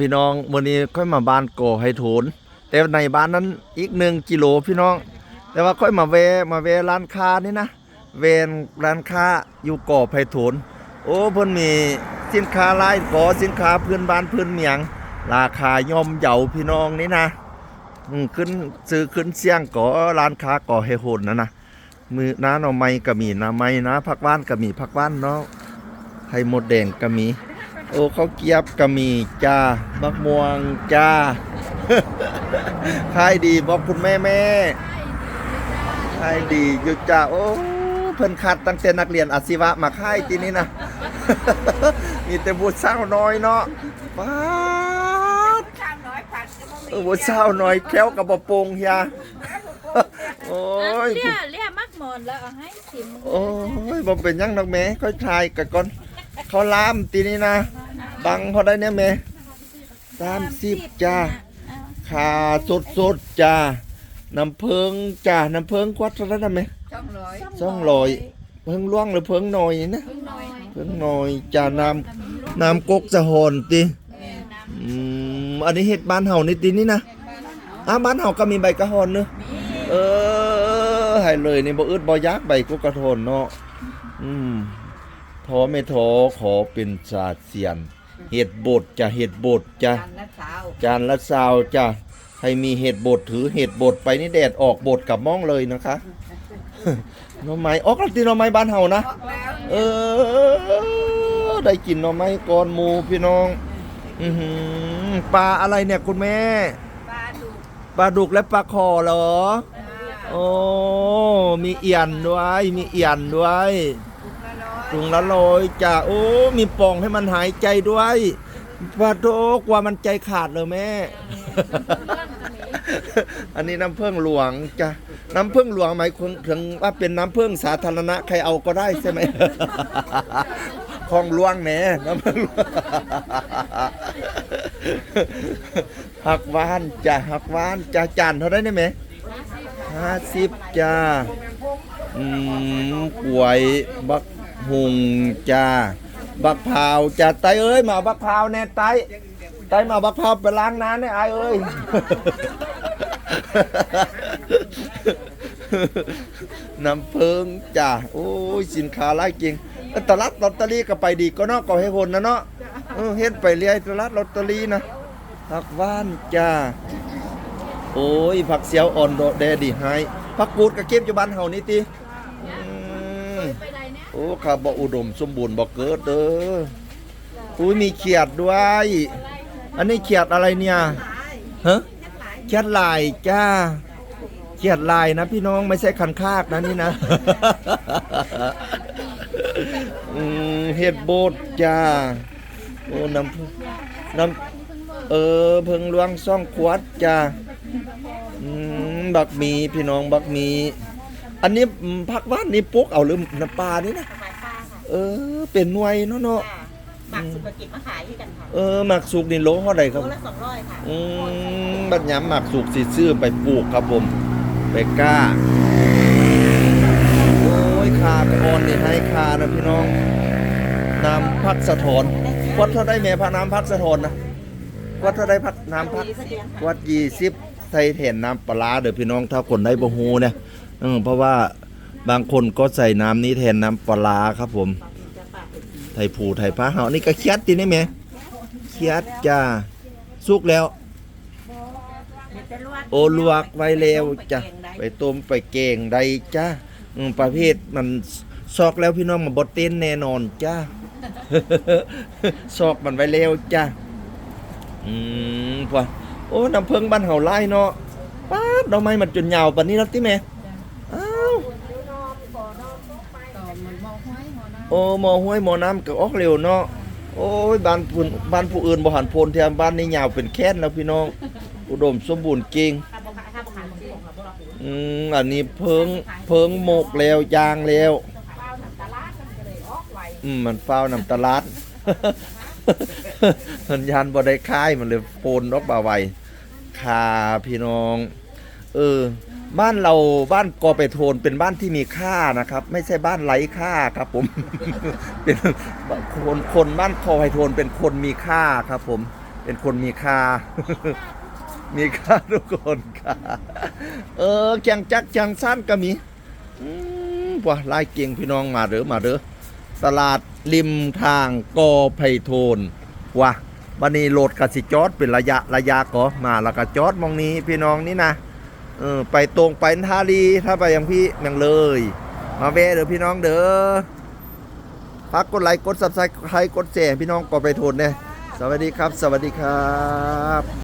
พี่น้องวันนี้ค่อยมาบ้านโกอให้โถนแต่ในบ้านนั้นอีกหนึ่งกิโลพี่น้อง แต่ว่าค่อยมาเวมาเวร้านค้านี่นะเวนร้านค้าอยู่ก่อไผ่โถนโอ้เพิ่นมีสินค้าหลายก่อสินค้าพื้นบ้านพื้นเมียง ราคาย่อมเยาพี่น้องนี่นะขึ้นซื้อขึ้นเสี่ยงก่อร้านค้าก่อให้โหนนะนะมือน้าหน่อไม้ก็มีหน้าไม้นะผักว่านก็มีผักว่านเนาะไข่มดแดงก็มี โอ้ข้าวเกรียบก็มีจ้าบักม่วงจ้าขายดีบอกคุณแม่แม่ขายดีอยู่จ้าโอ้เพิ่นคัดตั้งแต่นักเรียนอาชีวะมาขายที่นี่นะมีแต่บุตรสาวน้อยเนาะป้าดข้าวน้อยผัดก็บ่มีเออบุตรสาวน้อยแค้วกับบ่โปงเฮียโอ้ยเลี่ยเลี่ยมักหมอนแล้วเอาให้ชิมโอ้ยบ่เป็นหยังดอกแม่ค่อยทายกันก่อนเขาลามตีนี้นะ บังพอได้เนี่ยแม่สามสิบจ้าขาสดสดๆจ้าน้ำเพิงจ้าน้ำเพิงควัดเท่านั้นนะไหมช่องร้อยสองร้อยเพิงล่วงหรือเพิงหน่อยนะน้อยเพิงหน่อยจ้าน้ำน้ำกกสะหอนติอืมอันนี้เห็ดบ้านเฮานี่ตินี่นะอะบ้านเฮาก็มีใบกระหอนเนอะเออให้เลยนี่บ่อึดบ่ยักใบกกกระทนเนาะอืมท้อไม่ท้อขอเป็นศาสตร์เสียน เห็ดบดจ้ะเห็ดบดจ้ะอันละสาวจานละซาวจ้ะใครมีเห็ดบดถือเห็ดบดไปนี่แดดออกบดกลับมองเลยนะคะ หน่อไม้ออกแล้วตีหน่อไม้บ้านเฮานะออกแล้วเออ ได้กินหน่อไม้ก่อนหมูพี่น้อง อือหือปลาอะไรเนี่ยคุณแม่ ปลาดุกปลาดุกและปลาคอเหรอโอ้ มีเอียนด้วย มีเอียนด้วย ดุกละร้อยถุงละร้อยจ้ะโอ้มีป่องให้มันหายใจด้วยปาโตกว่ามันใจขาดเลยแม่ อันนี้น้ำเพิ่งหลวงจ้ะน้ำเพิ่งหลวงหมายถึงว่าเป็นน้ำเพิ่งสาธารณะใครเอาก็ได้ใช่ไหมของหลวงแหน่น้ำเพิ่งหลวงหักวานจ้ะหักวานจ้ะจานเท่าได้ไหมห้าสิบจ้าอืมกล้วยบัก หุงจ้าบักพร้าวจ้าไตเอ้ยมาบักพร้าวแน่ไตไตมาบักพร้าวไปล้างน้ำเนี่ยไอเอ้ยน้ำเพิงจ้าโอ้ยสินค้าหลายจริงตลาดลอตเตอรี่ก็ไปดีก็เนาะก็ให้คนนะเนาะเฮ็ดไปเรื่อยตลาดลอตเตอรี่นะผักว่านจ้าโอ้ยผักเสียวอ่อนโดดแดดีให้ผักกูดกับเก็บอยู่บ้านเฮานี่ติอืม อ้ข้าบ่อุดมสมบูรณ์บ่เกิดเด้ออุ้ยมีเขียดด้วย อันนี้เขียดอะไรเนี่ยฮะเขียดลายจ้าเขียดลายนะพี่น้องไม่ใช่คันคากนะนี่นะเห็ดโบดจ้าโอ้น้ำน้ำเออเพิงหลวงซ่องขวดจ้าบักมีพี่น้องบักมี อันนี้อืมผักหว่านนี่ปุ๊กเอาหรือน้ำปลานี่นะสมัยปลาค่ะเออ เป็นหน่วยเนาะเนาะหมักสุกกิจมาขายที่กันค่ะเออหมักสุกนี่โลเท่าไหร่ครับ โลละสองร้อยค่ะอืมบัดยำหมักสุกสิซื้อไปปลูกครับผม ไปกล้า โอ้ยคากระออนนี่ให้คานะพี่น้อง น้ำพักสะทอน วัดเท่าได้แม่พระน้ำพักสะทอนนะ วัดเท่าได้พักน้ำพัก วัดยี่สิบใส่แทนน้ำปลาร้าเด้อพี่น้องถ้าคนได้บ่ฮู้เนี่ย เออเพราะว่าบางคนก็ใส่น้ำนี้แทนน้ำปลาครับผม ไทยผูไทยพระเฮานี่ก็เคียดตินี่แหมเคียดจ้าสุกแล้ว โอลวกไว้แล้วจ้ะไปต้มไปแกงได้จ้าประเภทมันซอกแล้วพี่น้องมันบ่เต้นแน่นอนจ้าซอกมันไว้แล้วจ้าอืมพอโอ้น้ำเพิงบ้านเฮาไล่เนาะป้าดอกไม้มันจนยาวปานนี้แล้วติแม่อ้าว โอ้หมอห้วยหมอน้ำก็ออกเร็วเนาะโอ้ยบ้านผู้บ้านผู้อื่นบ่หันโพนแถมบ้านนี้ยาวเป็นแค้นแล้วพี่น้อง อุดมสมบูรณ์เก่งถ้าบ่ขายถ้าบ่ขายของส่งเราบ่รับอืมอันนี้เพิงเพิงโมกแล้วยางแล้วเร็วอืมมันเฝ้านํตลาดมันยันบ่ได้ค่ายมันเลยโปนออกบ่าไวคาพี่น้อง เออ บ้านเราบ้านกอไปโทนเป็นบ้านที่มีค่านะครับ ไม่ใช่บ้านไร้ค่าครับผม เป็นคนคนบ้านคอไฮโทนเป็นคนมีค่าครับ ผม เป็นคนมีค่า มีค่าทุกคนค่ะเออแกงจักจังสั้นก็มีอืมว่ะลายเก่งพี่น้องมาเด้อมาเด้อตลาดริมทางกอไผ่โทนว่ะบันนี้โหลดกสิจอดเป็นระยะระยะก็มาแล้วก็จอดมองนี้พี่น้องนี่นะ เออไปตรงไปท่าดีถ้าไปยังพี่ยังเลย มาแวะเด้อพี่น้องเด้อพักกดไลค์กดซับสไครต์กดแชร์พี่น้องกอไผ่โทนเนี่ยสวัสดีครับ สวัสดีครับ